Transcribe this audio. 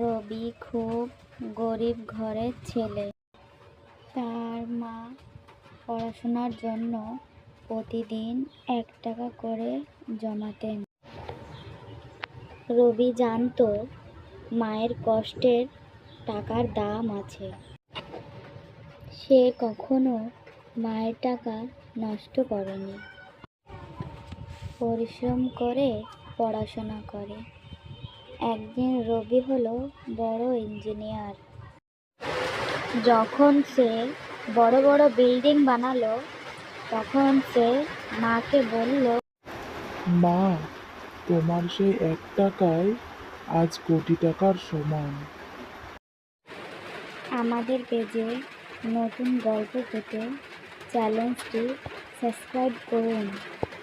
রবি খুব গরিব ঘরের ছেলে। তার মা পড়াশোনার জন্য প্রতিদিন এক টাকা করে জমাতেন। রবি জানতো মায়ের কষ্টের টাকার দাম আছে। সে কখনো মায়ের টাকা নষ্ট করেনি। পরিশ্রম করে পড়াশোনা করে। একদিন রবি হলো বড় ইঞ্জিনিয়ার। যখন সে বড় বড় বিল্ডিং বানালো তখন সে মাকে বলল মা তোমার সেই এক টাকায় আজ কোটি টাকার সমান। আমাদের পেজে নতুন গল্প পেতে চ্যানেলটি সাবস্ক্রাইব করুন।